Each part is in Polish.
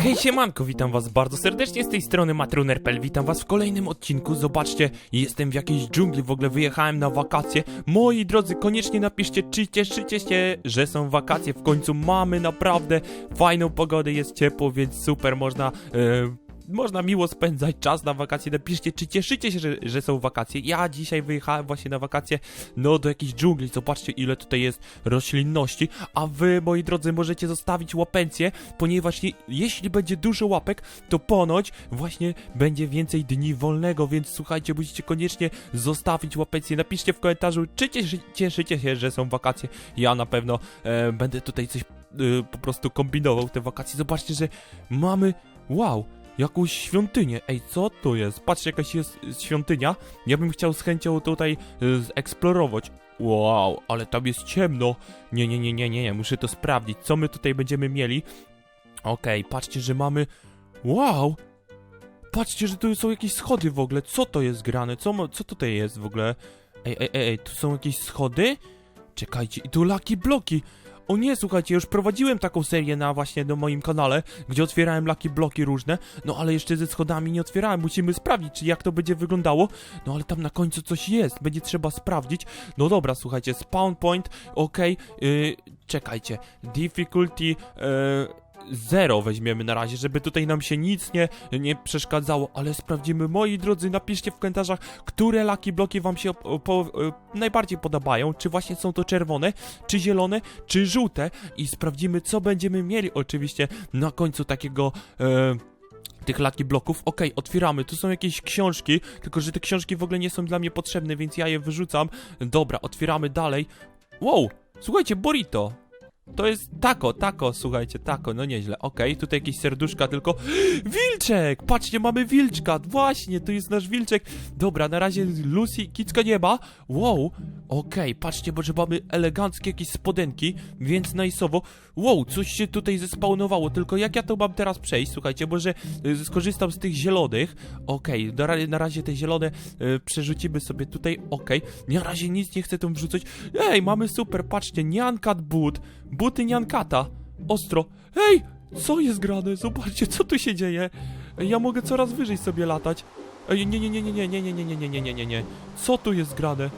Hej siemanko, witam was bardzo serdecznie z tej strony Matruner.pl Witam was w kolejnym odcinku, zobaczcie, jestem w jakiejś dżungli, w ogóle wyjechałem na wakacje. Moi drodzy, koniecznie napiszcie, czy cieszycie się, że są wakacje. W końcu mamy naprawdę fajną pogodę, jest ciepło, więc super, można... e, można miło spędzać czas na wakacje. Napiszcie, czy cieszycie się, że, że są wakacje. Ja dzisiaj wyjechałem właśnie na wakacje, no do jakiejś dżungli. Zobaczcie, ile tutaj jest roślinności. A wy, moi drodzy, możecie zostawić łapencję, ponieważ je, jeśli będzie dużo łapek, to ponoć właśnie będzie więcej dni wolnego, więc słuchajcie, musicie koniecznie zostawić łapencję. Napiszcie w komentarzu, czy cieszy, cieszycie się, że są wakacje. Ja na pewno e, będę tutaj coś e, po prostu kombinował te wakacje. Zobaczcie, że mamy... Wow! Jakąś świątynię. Ej, co to jest? Patrzcie, jakaś jest świątynia. Ja bym chciał z chęcią tutaj y, zeksplorować. Wow, ale tam jest ciemno. Nie, nie, nie, nie, nie, nie, muszę to sprawdzić. Co my tutaj będziemy mieli? Okej, patrzcie, że mamy... Wow! Patrzcie, że tu są jakieś schody w ogóle. Co to jest grane? Co, co tutaj jest w ogóle? Ej, ej, ej, tu są jakieś schody? Czekajcie, i tu laki bloki. O nie, słuchajcie, już prowadziłem taką serię na właśnie na moim kanale, gdzie otwierałem laki bloki różne, no ale jeszcze ze schodami nie otwierałem. Musimy sprawdzić, czy jak to będzie wyglądało. No ale tam na końcu coś jest, będzie trzeba sprawdzić. No dobra, słuchajcie, spawn point, okej, yy, czekajcie, difficulty, yy, zero weźmiemy na razie, żeby tutaj nam się nic nie, nie przeszkadzało, ale sprawdzimy, moi drodzy, napiszcie w komentarzach, które laki bloki wam się po, e, najbardziej podobają, czy właśnie są to czerwone, czy zielone, czy żółte i sprawdzimy, co będziemy mieli oczywiście na końcu takiego... E, tych laki bloków. Okej, otwieramy. Tu są jakieś książki, tylko że te książki w ogóle nie są dla mnie potrzebne, więc ja je wyrzucam. Dobra, otwieramy dalej. Wow, słuchajcie, burrito. To jest taco, taco, słuchajcie, taco, no nieźle. Okej, tutaj jakieś serduszka, tylko... Wilczek! Patrzcie, mamy wilczka! Właśnie, to jest nasz wilczek. Dobra, na razie Lucy, kicka nie ma. Wow, okej, patrzcie, bo że mamy eleganckie jakieś spodenki, więc najsowo. Wow, coś się tutaj zespawnowało, tylko jak ja to mam teraz przejść, słuchajcie, może y, skorzystam z tych zielonych. Okej, na, ra- na razie te zielone y, przerzucimy sobie tutaj, okej. Na razie nic nie chcę tam wrzucać. Ej, mamy super, patrzcie, Nyankat Boot, buty Nyankata, ostro. Ej, co jest grane? Zobaczcie, co tu się dzieje. Ej, ja mogę coraz wyżej sobie latać. Ej, nie, nie, nie, nie, nie, nie, nie, nie, nie, nie, nie, nie, nie. Co tu jest grane?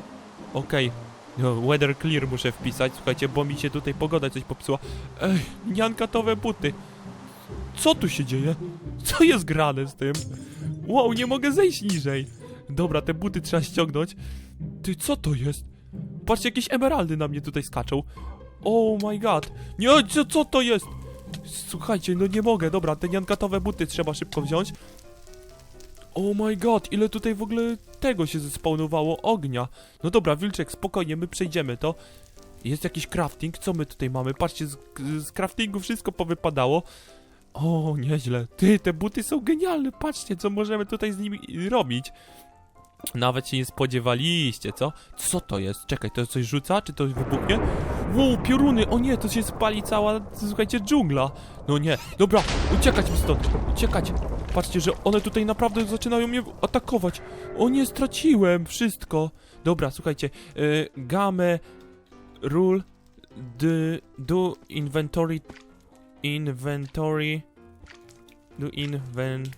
Okej. No, weather clear muszę wpisać, słuchajcie, bo mi się tutaj pogoda coś popsuła. Ej, niankatowe buty. Co tu się dzieje? Co jest grane z tym? Wow, nie mogę zejść niżej. Dobra, te buty trzeba ściągnąć. Ty, co to jest? Patrzcie, jakieś emeraldy na mnie tutaj skaczą. Oh my god. Nie, co, co to jest? Słuchajcie, no nie mogę. Dobra, te niankatowe buty trzeba szybko wziąć. Oh my god, ile tutaj w ogóle tego się zespawnowało ognia. No dobra, Wilczek, spokojnie, my przejdziemy to. Jest jakiś crafting, co my tutaj mamy? Patrzcie, z, z craftingu wszystko powypadało. O, nieźle. Ty, te buty są genialne, patrzcie, co możemy tutaj z nimi robić. Nawet się nie spodziewaliście, co? Co to jest? Czekaj, to coś rzuca? Czy to wybuchnie? Wow, pioruny! O nie, to się spali cała, słuchajcie, dżungla. No nie. Dobra, uciekać mi stąd. Uciekać. Patrzcie, że one tutaj naprawdę zaczynają mnie atakować. O nie, straciłem wszystko. Dobra, słuchajcie. Y, game rule do, do inventory inventory do inventory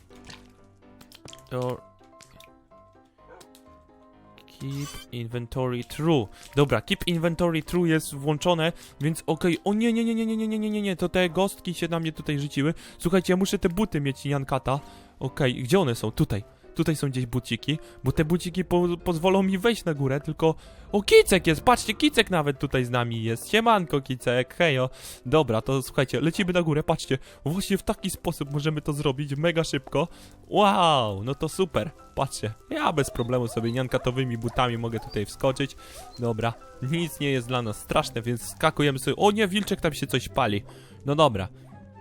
Keep inventory true. Dobra, keep inventory true jest włączone, więc okej. O nie, nie, nie, nie, nie, nie, nie, nie, nie, to te gostki się na mnie tutaj rzuciły. Słuchajcie, ja muszę te buty mieć Jankata. Okej, gdzie one są? Tutaj. Tutaj są gdzieś buciki, bo te buciki po pozwolą mi wejść na górę, tylko... O, Kicek jest! Patrzcie, Kicek nawet tutaj z nami jest. Siemanko, Kicek, hejo. Dobra, to słuchajcie, lecimy na górę, patrzcie. Właśnie w taki sposób możemy to zrobić, mega szybko. Wow, no to super. Patrzcie, ja bez problemu sobie niankatowymi butami mogę tutaj wskoczyć. Dobra, nic nie jest dla nas straszne, więc skakujemy sobie. O nie, wilczek tam się coś pali. No dobra.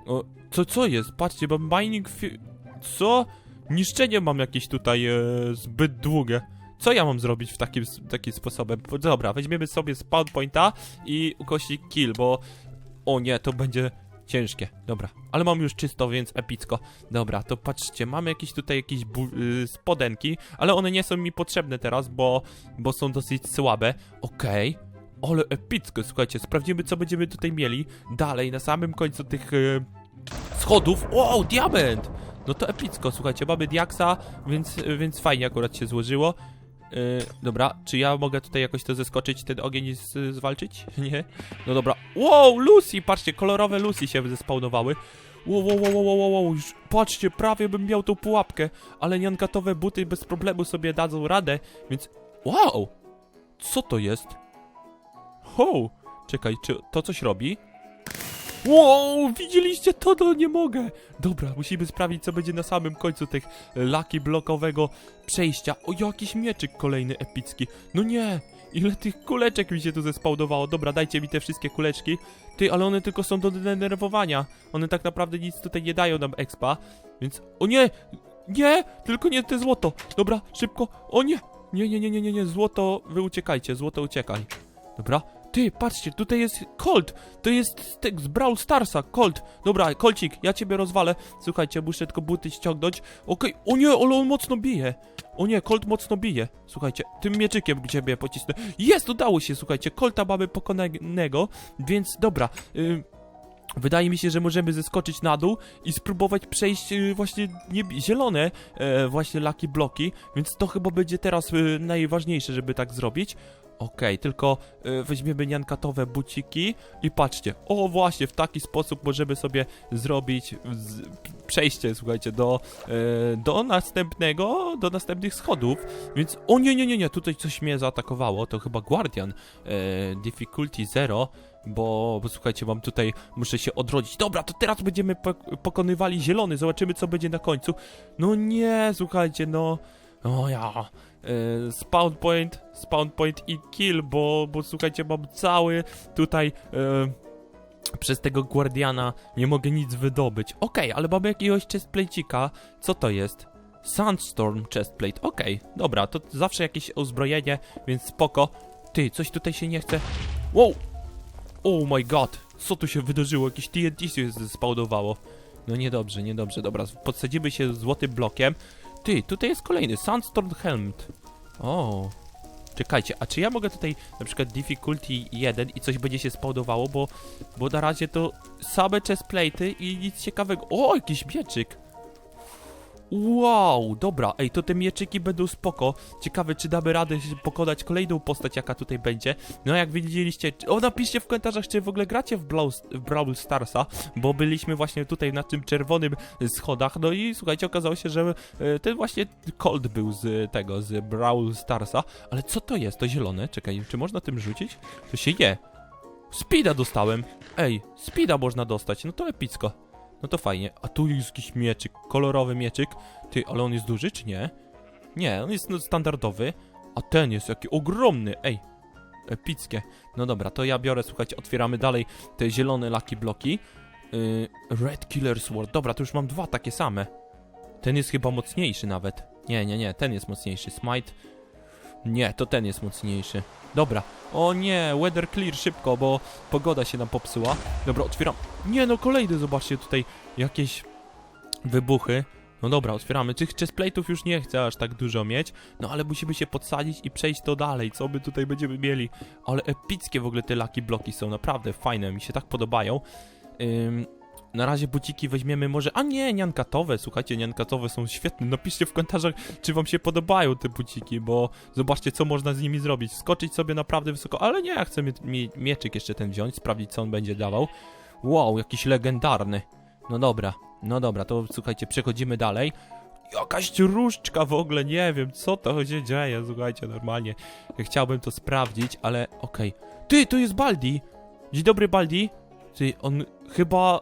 O, co, co jest? Patrzcie, bo mining... Co? Niszczenie mam jakieś tutaj e, zbyt długie. Co ja mam zrobić w takim, takim sposobem? Dobra, weźmiemy sobie spawn pointa i ukośnik kill, bo... O nie, to będzie ciężkie. Dobra, ale mam już czysto, więc epicko. Dobra, to patrzcie, mamy jakieś tutaj jakieś y, spodenki, ale one nie są mi potrzebne teraz, bo, bo są dosyć słabe. Okej. Ale epicko, słuchajcie, sprawdzimy co będziemy tutaj mieli dalej, na samym końcu tych... Y, schodów. Wow, diament! No to epicko, słuchajcie, mamy diaksa, więc, więc fajnie akurat się złożyło. Yy, dobra, czy ja mogę tutaj jakoś to zeskoczyć, ten ogień z, zwalczyć? Nie? No dobra. Wow, Lucy! Patrzcie, kolorowe Lucy się zespawnowały. Wow, wow, wow, wow, wow, wow, już patrzcie, prawie bym miał tą pułapkę, ale niankatowe buty bez problemu sobie dadzą radę, więc... Wow! Co to jest? Ho! Czekaj, czy to coś robi? Wow, widzieliście to? No nie mogę. Dobra, musimy sprawdzić, co będzie na samym końcu tych laki blokowego przejścia. O, jakiś mieczyk kolejny epicki. No nie, ile tych kuleczek mi się tu zespałdowało. Dobra, dajcie mi te wszystkie kuleczki. Ty, ale one tylko są do denerwowania. One tak naprawdę nic tutaj nie dają nam expa. Więc, o nie, nie, tylko nie te złoto. Dobra, szybko. O nie, nie, nie, nie, nie, nie, nie, złoto, wy uciekajcie, złoto uciekaj. Dobra. Ty, patrzcie, tutaj jest Colt. To jesttek z Brawl Starsa, Colt. Dobra, Colcik, ja ciebie rozwalę. Słuchajcie, muszę tylko buty ściągnąć. Okej, o nie, ale on mocno bije. O nie, Colt mocno bije. Słuchajcie, tym mieczykiem ciebie pocisnę. Jest, udało się, słuchajcie, Colta mamy pokonanego, więc dobra. Ym, Wydaje mi się, że możemy zeskoczyć na dół i spróbować przejść y, właśnie niebie- zielone e, właśnie laki bloki, więc to chyba będzie teraz y, najważniejsze, żeby tak zrobić. Okej, tylko y, weźmiemy niankatowe buciki i patrzcie, o właśnie, w taki sposób możemy sobie zrobić z, przejście, słuchajcie, do, e, do następnego, do następnych schodów, więc, o nie, nie, nie, nie, tutaj coś mnie zaatakowało, to chyba Guardian, e, difficulty zero, bo, bo słuchajcie, mam tutaj, muszę się odrodzić. Dobra, to teraz będziemy pok- pokonywali zielony, zobaczymy co będzie na końcu. No nie, słuchajcie, no, o ja, e, spawn point, spawn point i kill, bo, bo słuchajcie, mam cały tutaj, e, przez tego Guardiana nie mogę nic wydobyć. Okej, ale mamy jakiegoś chestplate'ika, co to jest? Sandstorm chestplate, okej, dobra, to zawsze jakieś uzbrojenie, więc spoko. Ty, coś tutaj się nie chce... Wow! Oh my god, co tu się wydarzyło? Jakieś TNT się spawnowało. No niedobrze, niedobrze, dobra, podsadzimy się złotym blokiem. Ty, tutaj jest kolejny, Sandstorm Helmet. O, czekajcie, a czy ja mogę tutaj na przykład difficulty 1 i coś będzie się spawnowało, bo, bo na razie to same chestplate'y i nic ciekawego. O, jakiś mieczyk. Wow, dobra, ej, to te mieczyki będą spoko. Ciekawe, czy damy radę pokonać kolejną postać, jaka tutaj będzie. No, jak widzieliście, o, napiszcie w komentarzach, czy w ogóle gracie w Brawl, w Brawl Starsa, bo byliśmy właśnie tutaj na tym czerwonym schodach, no i słuchajcie, okazało się, że e, ten właśnie Colt był z tego, z Brawl Starsa, ale co to jest? To zielone? Czekaj, czy można tym rzucić? To się je. Speeda dostałem. Ej, speeda można dostać, no to epicko. No to fajnie. A tu jest jakiś mieczyk, kolorowy mieczyk. Ty, ale on jest duży, czy nie? Nie, on jest no, standardowy. A ten jest jaki ogromny, ej. Epickie. No dobra, to ja biorę, słuchajcie, otwieramy dalej te zielone lucky bloki. Yy, Red Killer Sword. Dobra, to już mam dwa takie same. Ten jest chyba mocniejszy nawet. Nie, nie, nie, ten jest mocniejszy. Smite. Nie, to ten jest mocniejszy. Dobra. O nie, weather clear szybko, bo pogoda się nam popsuła. Dobra, otwieram. Nie no, kolejny, zobaczcie tutaj jakieś wybuchy. No dobra, otwieramy. Tych chestplate'ów już nie chcę aż tak dużo mieć, no ale musimy się podsadzić i przejść to dalej. Co my tutaj będziemy mieli? Ale epickie w ogóle te laki bloki są, naprawdę fajne, mi się tak podobają. Ym, na razie buciki weźmiemy może... A nie, niankatowe, słuchajcie, niankatowe są świetne. Napiszcie w komentarzach, czy wam się podobają te buciki, bo zobaczcie, co można z nimi zrobić. Skoczyć sobie naprawdę wysoko, ale nie, ja chcę mie mie mieczyk jeszcze ten wziąć, sprawdzić, co on będzie dawał. Wow, jakiś legendarny. No dobra, no dobra, to słuchajcie, przechodzimy dalej. Jakaś różdżka w ogóle, nie wiem, co to się dzieje, słuchajcie, normalnie. Chciałbym to sprawdzić, ale okej. Ty, to jest Baldi! Dzień dobry, Baldi. Ty, on chyba...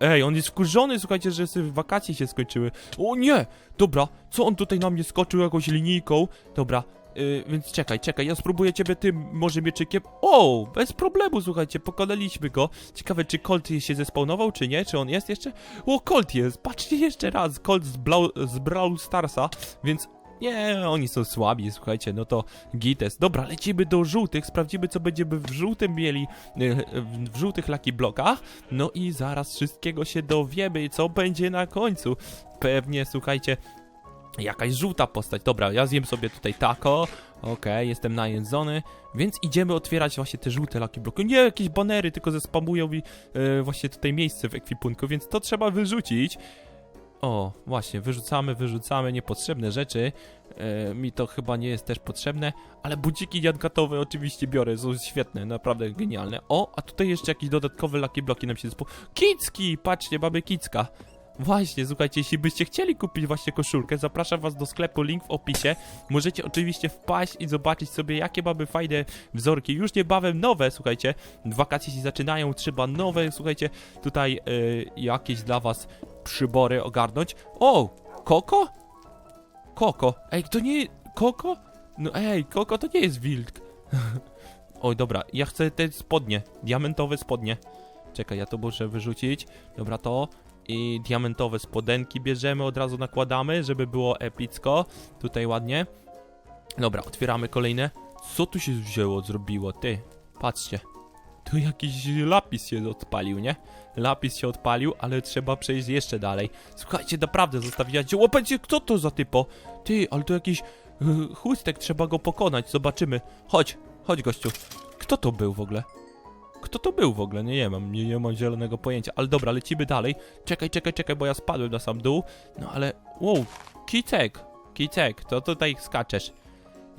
Ej, on jest wkurzony, słuchajcie, że sobie wakacje się skończyły. O nie! Dobra, co on tutaj na mnie skoczył jakąś linijką? Dobra, yy, więc czekaj, czekaj, ja spróbuję ciebie tym może mieczykiem. O, bez problemu, słuchajcie, pokonaliśmy go. Ciekawe, czy Colt się zespawnował, czy nie? Czy on jest jeszcze? O, Colt jest! Patrzcie jeszcze raz, Colt z, Blau, z Brawl Starsa, więc nie, oni są słabi, słuchajcie, no to gites. Dobra, lecimy do żółtych, sprawdzimy co będziemy w żółtym mieli, e, w, żółtych lucky blokach. No i zaraz wszystkiego się dowiemy, co będzie na końcu. Pewnie, słuchajcie, Jakaś żółta postać. Dobra, ja zjem sobie tutaj tako. Okej, jestem najedzony. Więc idziemy otwierać właśnie te żółte Lucky Bloki. Nie, jakieś banery, tylko zespamują mi e, właśnie tutaj miejsce w ekwipunku, więc to trzeba wyrzucić. O, właśnie, wyrzucamy, wyrzucamy niepotrzebne rzeczy. E, mi to chyba nie jest też potrzebne, ale budziki jadgatowe oczywiście biorę, są świetne, naprawdę genialne. O, a tutaj jeszcze jakieś dodatkowe Lucky Bloki nam się zespo... Kicki! Patrzcie, mamy kicka. Właśnie, słuchajcie, jeśli byście chcieli kupić właśnie koszulkę, zapraszam was do sklepu, link w opisie. Możecie oczywiście wpaść i zobaczyć sobie, jakie mamy fajne wzorki. Już niebawem nowe, słuchajcie, wakacje się zaczynają, trzeba nowe, słuchajcie, tutaj y, jakieś dla was przybory ogarnąć. O, Koko? Koko. Ej, to nie... Koko? No ej, Koko to nie jest wilk. Oj, dobra, ja chcę te spodnie, diamentowe spodnie. Czekaj, ja to muszę wyrzucić. Dobra, to i diamentowe spodenki bierzemy, od razu nakładamy, żeby było epicko. Tutaj ładnie. Dobra, otwieramy kolejne. Co tu się wzięło, zrobiło? Ty, patrzcie. Tu jakiś lapis się odpalił, nie? Lapis się odpalił, ale trzeba przejść jeszcze dalej. Słuchajcie, naprawdę zostawiacie. Łapajcie, kto to za typo? Ty, ale to jakiś yy, chłystek, trzeba go pokonać, zobaczymy. Chodź, chodź gościu. Kto to był w ogóle? Kto to był w ogóle? Nie, nie mam, nie, nie mam zielonego pojęcia. Ale dobra, lecimy dalej. Czekaj, czekaj, czekaj, bo ja spadłem na sam dół. No ale, wow, kicek, kicek, to tutaj skaczesz.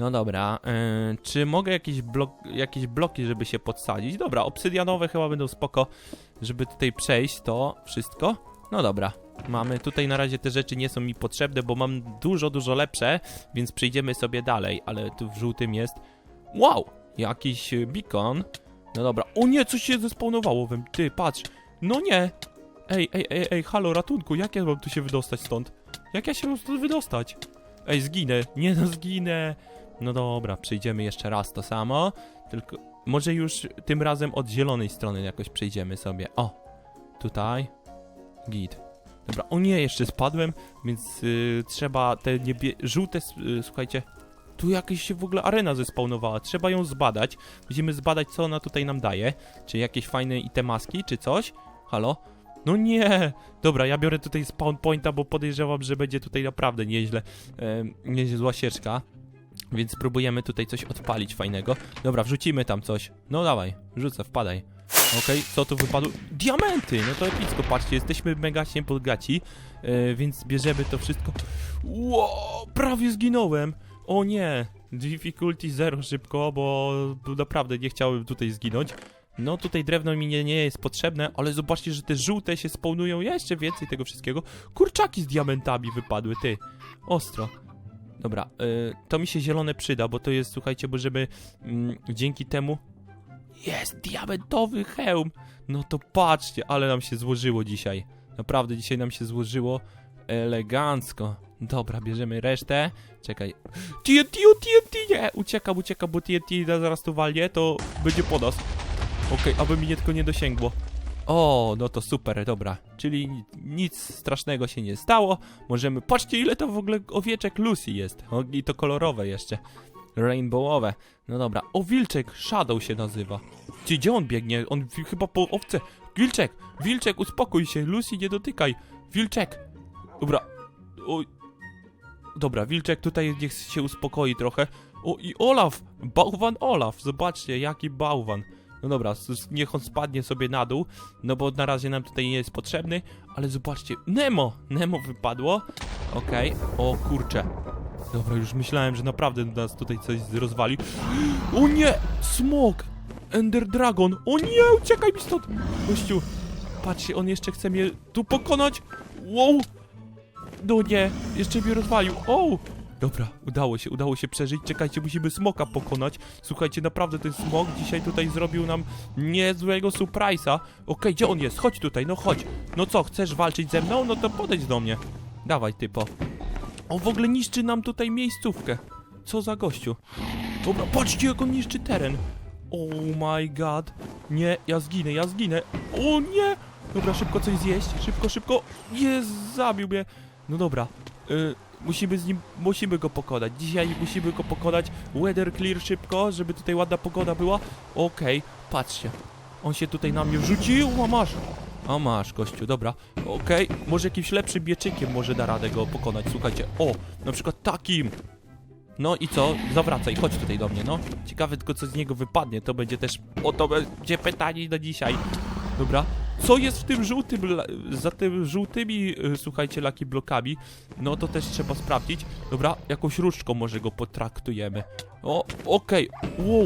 No dobra, yy, czy mogę jakieś, blok, jakieś bloki, żeby się podsadzić? Dobra, obsydianowe chyba będą spoko, żeby tutaj przejść to wszystko. No dobra, mamy tutaj na razie te rzeczy nie są mi potrzebne, bo mam dużo, dużo lepsze, więc przejdziemy sobie dalej, ale tu w żółtym jest... Wow, jakiś beacon. No dobra, o nie, coś się zespawnowało we mnie. Ty, patrz, no nie. Ej, ej, ej, ej, halo, ratunku, jak ja mam tu się wydostać stąd? Jak ja się mam stąd wydostać? Ej, zginę, nie no, zginę. No dobra, przejdziemy jeszcze raz to samo, tylko może już tym razem od zielonej strony jakoś przejdziemy sobie. O, tutaj, git. Dobra, o nie, jeszcze spadłem, więc y, trzeba te niebie... żółte, y, słuchajcie, tu jakaś się w ogóle arena zespawnowała, trzeba ją zbadać. Musimy zbadać, co ona tutaj nam daje. Czy jakieś fajne itemaski, czy coś? Halo? No nie! Dobra, ja biorę tutaj spawn pointa, bo podejrzewam, że będzie tutaj naprawdę nieźle, e, niezła sieczka. Więc spróbujemy tutaj coś odpalić fajnego. Dobra, wrzucimy tam coś. No dawaj, rzucę, wpadaj. Okej, co tu wypadło? Diamenty! No to epicko, patrzcie, jesteśmy mega się bogaci, e, więc bierzemy to wszystko. Ło, prawie zginąłem! O nie! Difficulty zero szybko, bo naprawdę nie chciałem tutaj zginąć. No tutaj drewno mi nie, nie jest potrzebne, ale zobaczcie, że te żółte się spawnują jeszcze więcej tego wszystkiego. Kurczaki z diamentami wypadły, ty. Ostro. Dobra, y, to mi się zielone przyda, bo to jest, słuchajcie, bo żeby mm, dzięki temu... Jest diamentowy hełm! No to patrzcie, ale nam się złożyło dzisiaj. Naprawdę dzisiaj nam się złożyło elegancko. Dobra, bierzemy resztę. Czekaj. TNT, TNT, nie! Uciekam, uciekam, bo TNT zaraz tu walnie, to będzie po nas. Okej, aby mi nie tylko nie dosięgło. O, no to super, dobra. Czyli ni- nic strasznego się nie stało. Możemy... Patrzcie, ile to w ogóle owieczek Lucy jest. O, I to kolorowe jeszcze. Rainbowowe. No dobra. O, wilczek, Shadow się nazywa. Ci, gdzie on biegnie? On chyba po owce. Wilczek, wilczek, uspokój się. Lucy, nie dotykaj. Wilczek. Dobra. Oj. Dobra, wilczek tutaj niech się uspokoi trochę. O, i Olaf! Bałwan Olaf! Zobaczcie, jaki bałwan. No dobra, niech on spadnie sobie na dół, no bo na razie nam tutaj nie jest potrzebny, ale zobaczcie, Nemo! Nemo wypadło. Okej, o kurczę. Dobra, już myślałem, że naprawdę nas tutaj coś rozwali. O nie! Smok! Ender Dragon! O nie! Uciekaj mi stąd! Gościu, patrzcie, on jeszcze chce mnie tu pokonać! Wow! No nie, jeszcze mnie rozwalił. O! Dobra, udało się, udało się przeżyć. Czekajcie, musimy smoka pokonać. Słuchajcie, naprawdę ten smok dzisiaj tutaj zrobił nam niezłego surprise'a. Okej, gdzie on jest? Chodź tutaj, no chodź. No co, chcesz walczyć ze mną? No to podejdź do mnie. Dawaj, typo. On w ogóle niszczy nam tutaj miejscówkę. Co za gościu? Dobra, patrzcie, jak on niszczy teren. Oh my god. Nie, ja zginę, ja zginę. O nie! Dobra, szybko coś zjeść. Szybko, szybko. Jest, zabił mnie. No dobra. Y, musimy z nim, musimy go pokonać. Dzisiaj musimy go pokonać. Weather clear szybko, żeby tutaj ładna pogoda była. Okej, patrzcie. On się tutaj na mnie wrzucił, a masz. O masz, gościu, dobra. Okej, może jakimś lepszym mieczykiem może da radę go pokonać, słuchajcie. O, na przykład takim. No i co? Zawracaj, chodź tutaj do mnie, no. Ciekawe tylko co z niego wypadnie, to będzie też... O, to będzie pytanie na dzisiaj. Dobra. Co jest w tym żółtym, za tym żółtymi, y, słuchajcie, laki blokami? No to też trzeba sprawdzić. Dobra, jakąś różdżką może go potraktujemy. O, okej, wow.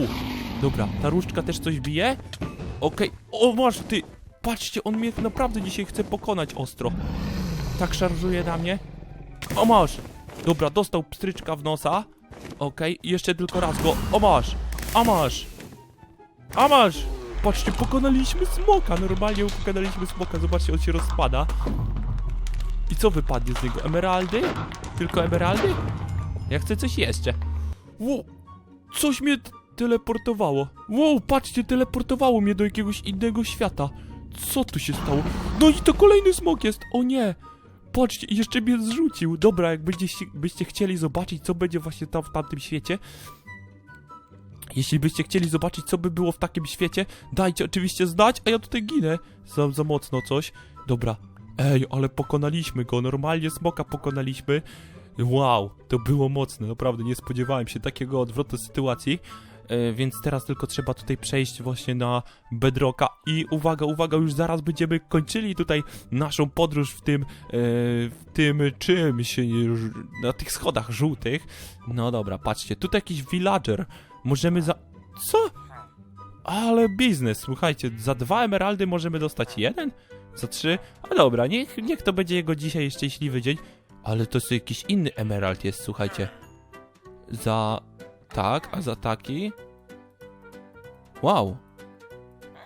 Dobra, ta różdżka też coś bije? Okej, o masz ty, patrzcie, on mnie naprawdę dzisiaj chce pokonać ostro. Tak szarżuje na mnie. O masz. Dobra, dostał pstryczka w nosa. Okej, i jeszcze tylko raz go. O masz. A masz. Masz. Patrzcie, pokonaliśmy smoka. Normalnie pokonaliśmy smoka. Zobaczcie, on się rozpada. I co wypadnie z niego? Emeraldy? Tylko emeraldy? Ja chcę coś jeszcze. Wow, coś mnie teleportowało. Wow, patrzcie, teleportowało mnie do jakiegoś innego świata. Co tu się stało? No i to kolejny smok jest. O nie. Patrzcie, jeszcze mnie zrzucił. Dobra, jak byście chcieli zobaczyć, co będzie właśnie tam w tamtym świecie, jeśli byście chcieli zobaczyć, co by było w takim świecie, dajcie oczywiście znać, a ja tutaj ginę. Za, za mocno coś. Dobra. Ej, ale pokonaliśmy go, normalnie smoka pokonaliśmy. Wow, to było mocne, naprawdę nie spodziewałem się takiego odwrotu sytuacji. E, więc teraz tylko trzeba tutaj przejść właśnie na Bedrocka i uwaga, uwaga, już zaraz będziemy kończyli tutaj naszą podróż w tym, e, w tym czymś, na tych schodach żółtych. No dobra, patrzcie, tutaj jakiś villager. Możemy za... Co? Ale biznes, słuchajcie, za dwa emeraldy możemy dostać jeden? Za trzy? A dobra, niech, niech to będzie jego dzisiaj szczęśliwy dzień. Ale to jest jakiś inny emerald jest, słuchajcie. Za... Tak, a za taki... Wow.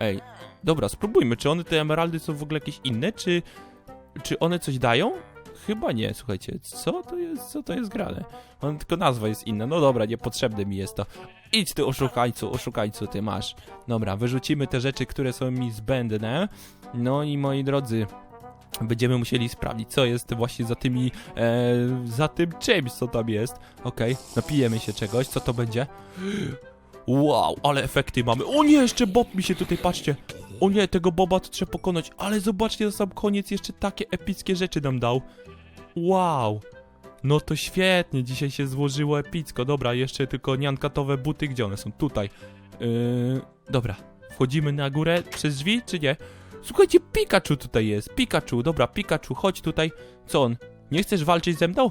Ej, dobra, spróbujmy, czy one te emeraldy są w ogóle jakieś inne, czy... Czy one coś dają? Chyba nie, słuchajcie, co to jest, co to jest grane? On tylko nazwa jest inna, no dobra, niepotrzebne mi jest to. Idź ty oszukańcu, oszukańcu, ty masz. Dobra, wyrzucimy te rzeczy, które są mi zbędne. No i moi drodzy, będziemy musieli sprawdzić, co jest właśnie za tymi, e, za tym czymś, co tam jest. Okej, napijemy się czegoś, co to będzie? Wow, ale efekty mamy. O nie, jeszcze Bob mi się tutaj, patrzcie. O nie, tego Boba to trzeba pokonać, ale zobaczcie, na sam koniec jeszcze takie epickie rzeczy nam dał. Wow. No to świetnie, dzisiaj się złożyło epicko. Dobra, jeszcze tylko niankatowe buty, gdzie one są? Tutaj. Yy, dobra, wchodzimy na górę przez drzwi, czy nie? Słuchajcie, Pikachu tutaj jest. Pikachu, dobra, Pikachu, chodź tutaj. Co on? Nie chcesz walczyć ze mną?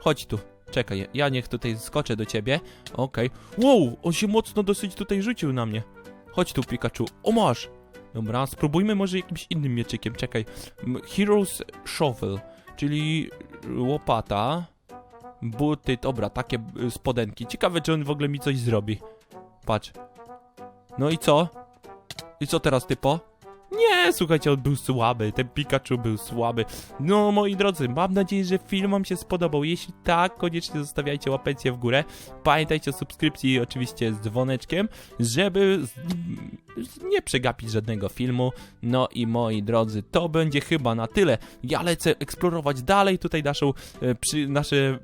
Chodź tu. Czekaj, ja niech tutaj skoczę do ciebie. Okej. Wow, on się mocno dosyć tutaj rzucił na mnie. Chodź tu, Pikachu. O, masz. Dobra, spróbujmy może jakimś innym mieczykiem. Czekaj. Heroes Shovel, czyli łopata. Buty, dobra, takie spodenki. Ciekawe, czy on w ogóle mi coś zrobi. Patrz. No i co? I co teraz, typo? Nie, słuchajcie, on był słaby, ten Pikachu był słaby. No, moi drodzy, mam nadzieję, że film wam się spodobał. Jeśli tak, koniecznie zostawiajcie łapencję w górę. Pamiętajcie o subskrypcji oczywiście z dzwoneczkiem, żeby nie przegapić żadnego filmu. No i moi drodzy, to będzie chyba na tyle. Ja lecę eksplorować dalej tutaj naszą, e, przy, nasze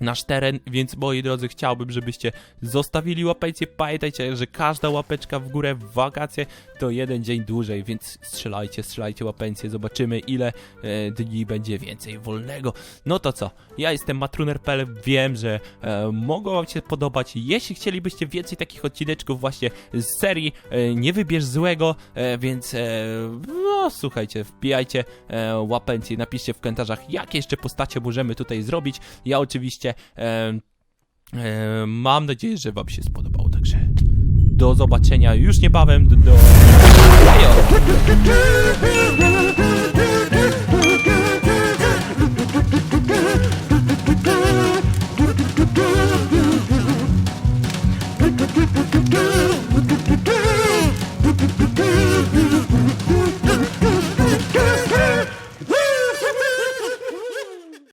nasz teren, więc moi drodzy, chciałbym, żebyście zostawili łapeczkę. Pamiętajcie, że każda łapeczka w górę w wakacje to jeden dzień dłużej, więc strzelajcie, strzelajcie łapencję, zobaczymy ile e, dni będzie więcej wolnego. No to co, ja jestem matruner.pl, wiem, że e, mogło wam się podobać. Jeśli chcielibyście więcej takich odcineczków właśnie z serii e, Nie wybierz złego, e, więc e, no słuchajcie, wbijajcie e, napiszcie w komentarzach, jakie jeszcze postacie możemy tutaj zrobić. Ja oczywiście oczywiście. mam nadzieję, że wam się spodobało, także do zobaczenia już niebawem. Do... do... do.